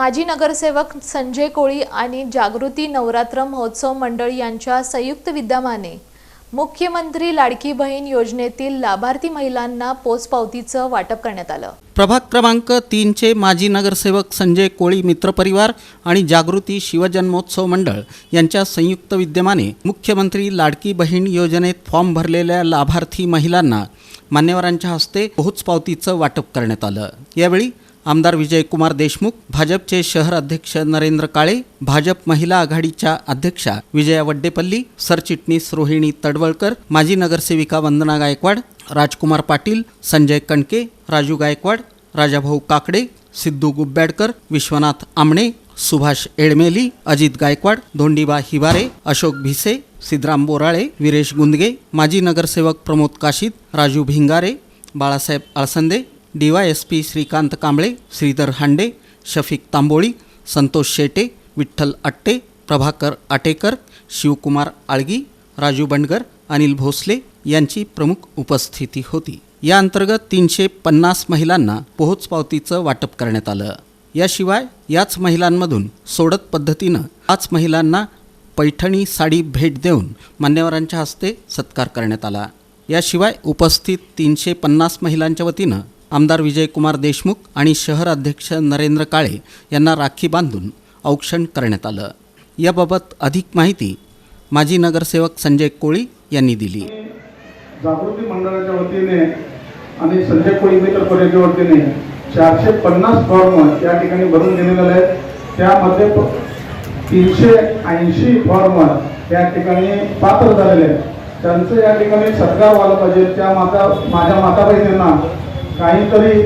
माजी नगरसेवक संजय कोळी आणि जागृती नवरात्र महोत्सव मंडळ यांच्या संयुक्त विद्यमाने मुख्यमंत्री लाडकी बहीण योजनेतील लाभार्थी महिलांना पोचपावतीचं वाटप करण्यात आलं. प्रभाग क्रमांक तीनचे माजी नगरसेवक संजय कोळी मित्रपरिवार आणि जागृती शिवजन्मोत्सव मंडळ यांच्या संयुक्त विद्यमाने मुख्यमंत्री लाडकी बहीण योजनेत फॉर्म भरलेल्या लाभार्थी महिलांना मान्यवरांच्या हस्ते पोहोचपावतीचं वाटप करण्यात आलं. यावेळी आमदार विजयकुमार देशमुख भाजपचे शहर अध्यक्ष नरेंद्र काळे भाजप महिला आघाडीच्या अध्यक्षा विजया वड्डेपल्ली सरचिटणीस रोहिणी तडवळकर माजी नगरसेविका वंदना गायकवाड राजकुमार पाटील संजय कणके राजू गायकवाड राजाभाऊ काकडे सिद्धू गुब्बॅडकर विश्वनाथ आमणे सुभाष एडमेली अजित गायकवाड धोंडीबा हिबारे अशोक भिसे सिद्धराम बोराळे विरेश गुंदगे माजी नगरसेवक Pramod Kashid Raju Bhingare Balasaheb Alsande D Y S P Shrikant Kamble Shridhar Hande Shafiq Tamboli Santosh Shete Vitthal Atte Prabhakar Atekar Shivkumar Algi Raju Bandgar Anil Bhosale यांची प्रमुख उपस्थिती होती. या अंतर्गत तीनशे पन्नास महिलांना पोहोचपावतीचं वाटप करण्यात आलं. याशिवाय याच महिलांमधून सोडत पद्धतीनं पाच महिलांना पैठणी साडी भेट देऊन मान्यवरांच्या हस्ते सत्कार करण्यात आला. याशिवाय उपस्थित तीनशे पन्नास महिलांच्या वतीनं आमदार विजयकुमार देशमुख आणि शहर अध्यक्ष नरेंद्र काळे यांना राखी बांधून औक्षण करण्यात आलं. याबाबत अधिक माहिती माजी नगरसेवक संजय कोळी यांनी दिली. जागृती मंडळाच्या वतीने आणि संजय कोळी मित्र परिषदेच्या वतीने चारशे पन्नास फॉर्म या ठिकाणी भरून दिलेले आहेत. त्यामध्ये तीनशे ऐंशी फॉर्म या ठिकाणी पात्र झालेले आहेत. त्यांचं या ठिकाणी सत्कार व्हायला पाहिजे त्या माता माझ्या माताबाईंना काहीतरी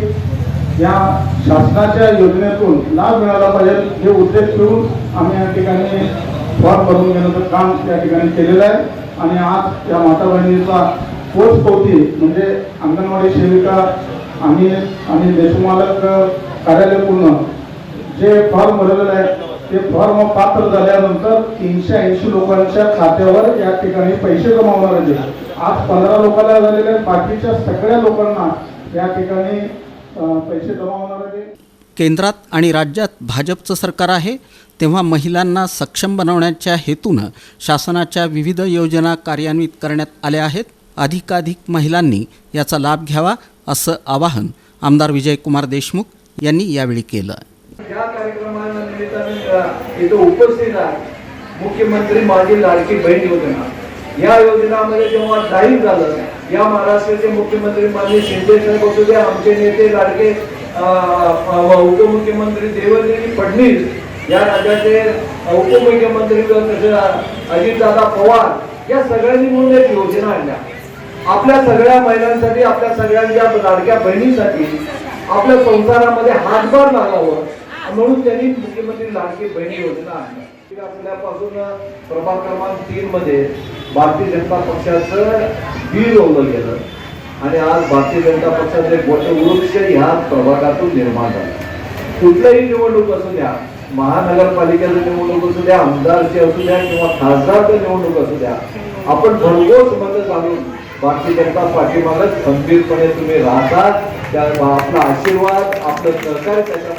या शासनाच्या योजनेतून लाभ मिळाला पाहिजे हे उद्देश ठेवून आम्ही या ठिकाणी फॉर्म भरून घेण्याचं काम या ठिकाणी केलेलं आहे आणि आज या माता बहिणीचा पोती म्हणजे अंगणवाडी सेविका आणि आणि देशमालक कार्यालय पूर्ण जे फॉर्म भरलेलं आहे ते फॉर्म पात्र झाल्यानंतर तीनशे ऐंशी लोकांच्या खात्यावर या ठिकाणी पैसे जमा होणार आहेत आज पंधरा लोकांना झालेले आहेत. बाकीच्या सगळ्या लोकांना या ठिकाणी पैसे जमा होणार आहेत. केंद्रात आणि राज्यात भाजपचं सरकार आहे तेव्हा महिलांना सक्षम बनवण्याच्या हेतूनं शासनाच्या विविध योजना कार्यान्वित करण्यात आल्या आहेत. अधिकाधिक महिलांनी याचा लाभ घ्यावा असं आवाहन आमदार विजयकुमार देशमुख यांनी यावेळी केलं. या कार्यक्रमाच्या निमित्ताने इथं उपस्थित आहे मुख्यमंत्री माझी लाडकी बहीण योजना. या योजनामध्ये जेव्हा जाहीर झालं या महाराष्ट्राचे मुख्यमंत्री माननीय शिंदे साहेब असू द्या आमचे नेते लाडके उपमुख्यमंत्री देवेंद्रजी फडणवीस या राज्याचे उपमुख्यमंत्री तसे अजितदादा पवार या सगळ्यांनी मिळून एक योजना आणल्या. आपल्या सगळ्या महिलांसाठी आपल्या सगळ्यांच्या लाडक्या बहिणीसाठी आपल्या संसारामध्ये हातभार लागावं म्हणून त्यांनी मुख्यमंत्री लाडकी बहिणी योजना आणली ती आपल्यापासून प्रभाग क्रमांक तीन मध्ये भारतीय जनता पक्षाचं बी गेलं. आणि आज भारतीय जनता पक्षाचे मोठे वृक्ष ह्या प्रभागातून निर्माण झालं. कुठलंही निवडणूक असू द्या महानगरपालिकेचं निवडणूक असू द्या आमदारची असू द्या किंवा खासदारचं निवडणूक असू द्या आपण भरघोस मतं घालून भारतीय जनता पाठीमागच खंबीरपणे तुम्ही राहतात. त्या आपला आशीर्वाद आपलं सहकार्य त्याच्या